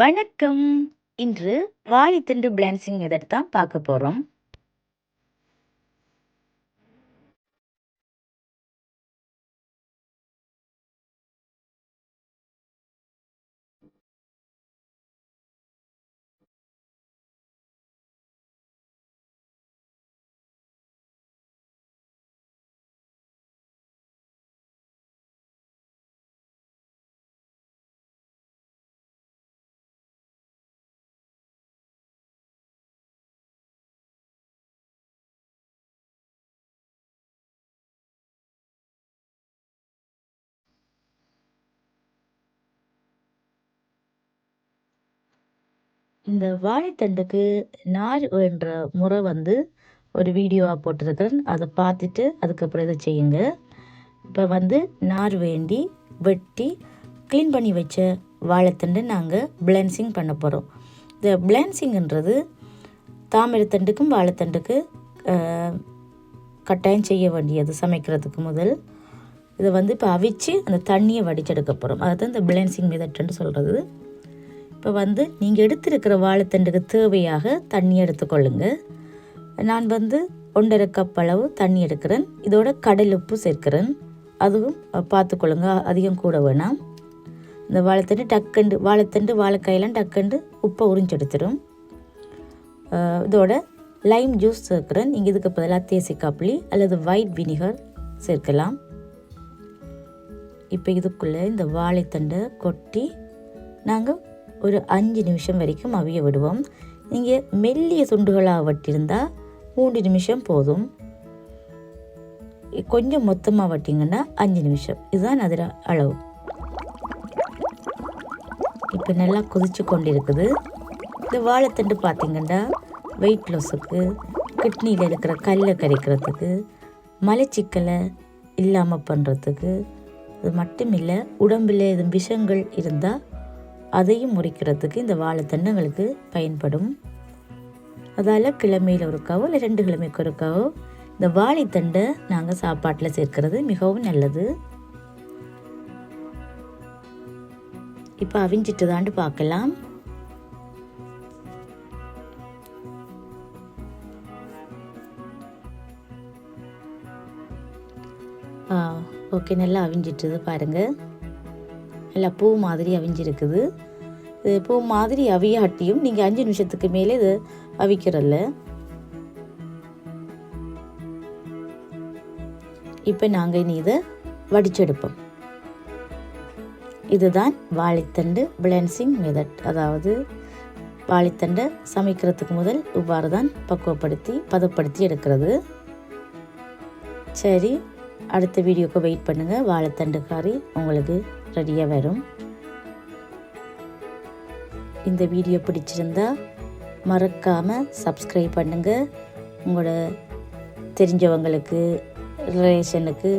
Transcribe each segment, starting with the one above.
வணக்கம். இன்று வாழைத்தண்டு பிளான்சிங் மெத்தட் தான் பார்க்க போகிறோம் இந்த வாழைத்தண்டுக்கு நார் என்ற முறை வந்து ஒரு வீடியோவாக போட்டிருக்கிறேன். அதை பார்த்துட்டு அதுக்கப்புறம் இதை செய்யுங்க. இப்போ வந்து நார் வேண்டி வெட்டி க்ளீன் பண்ணி வச்ச வாழைத்தண்டு நாங்கள் பிளென்சிங் பண்ண போகிறோம் இந்த பிளென்சிங்ன்றது தாமிரத்தண்டுக்கும் வாழைத்தண்டுக்கு கட்டாயம் செய்ய வேண்டியது சமைக்கிறதுக்கு முதல். இதை வந்து இப்போ அவிச்சு அந்த தண்ணியை வடிச்செடுக்க போகிறோம் அதுதான் இந்த பிளென்சிங் மெதட்னு சொல்கிறது இப்போ வந்து நீங்கள் எடுத்திருக்கிற வாழைத்தண்டுக்கு தேவையாக தண்ணி எடுத்துக்கொள்ளுங்க நான் வந்து ஒன்றரை கப் அளவு தண்ணி எடுக்கிறேன். இதோட கடல் உப்பு சேர்க்கிறேன். அதுவும் பார்த்துக்கொள்ளுங்க அதிகம் கூட வேணாம். இந்த வாழைத்தண்டு டக்கண்டு வாழைத்தண்டு வாழைக்காயெல்லாம் டக்கண்டு உப்பை உறிஞ்செடுத்துடும் இதோட லைம் ஜூஸ் சேர்க்குறேன். நீங்கள் இதுக்கு பதிலாக தேசி காப்பிளி அல்லது ஒயிட் வினிகர் சேர்க்கலாம். இப்போ இதுக்குள்ளே இந்த வாழைத்தண்டை கொட்டி நாங்கள் ஒரு அஞ்சு நிமிஷம் வரைக்கும் அவிய விடுவோம். நீங்கள் மெல்லிய துண்டுகளாக வட்டிருந்தால் மூன்று நிமிஷம் போதும். கொஞ்சம் மொத்தமாக வட்டிங்கன்னா அஞ்சு நிமிஷம். இதுதான் அதில் அளவு. இப்போ நல்லா கொதிச்சு கொண்டு இருக்குது இந்த வாழைத்தண்டு பார்த்திங்கன்னா வெயிட் லாஸுக்கு கிட்னியில் இருக்கிற கல்லை கரைக்கிறதுக்கு மலைச்சிக்கலை இல்லாமல் பண்ணுறதுக்கு அது மட்டும் இல்லை உடம்பில் எதுவும் விஷங்கள் இருந்தால் அதையும் முறிக்கிறதுக்கு இந்த வாழைத்தண்டுங்களுக்கு பயன்படும். அதால் கிழமையில் ஒருக்காவோ இல்லை ரெண்டு கிழமைக்கு ஒருக்காவோ இந்த வாழைத்தண்டை நாங்கள் சாப்பாட்டில் சேர்க்கிறது மிகவும் நல்லது. இப்போ அவிஞ்சிட்டு தாண்டு பார்க்கலாம் ஓகே நல்லா அவிஞ்சிட்டுது பாருங்கள் நல்லா பூ மாதிரி அவிஞ்சிருக்குது. இது பூ மாதிரி அவியாட்டியும் நீங்கள் அஞ்சு நிமிஷத்துக்கு மேலே இது அவிக்கிறல்ல. இப்போ நாங்கள் இனி இதை வடிச்செடுப்போம். இதுதான் வாழைத்தண்டு பிளென்சிங் மெதட் அதாவது வாழைத்தண்டை சமைக்கிறதுக்கு முதல் இவ்வாறு தான் பக்குவப்படுத்தி பதப்படுத்தி எடுக்கிறது. சரி அடுத்த வீடியோக்கு வெயிட் பண்ணுங்கள் வாழைத்தண்டு காரி உங்களுக்கு ரெடியாக வரும். இந்த வீடியோ பிடிச்சிருந்தா மறக்காமல் சப்ஸ்கிரைப் பண்ணுங்கள் உங்களோட தெரிஞ்சவங்களுக்கு ரிலேஷனுக்கு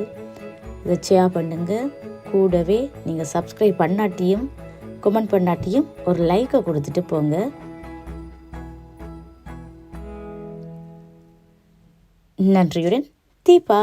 இதை ஷேர் பண்ணுங்கள் கூடவே நீங்கள் சப்ஸ்கிரைப் பண்ணாட்டியும் கமெண்ட் பண்ணாட்டியும் ஒரு லைக்கை கொடுத்துட்டு போங்க. நன்றியுடன் தீபா.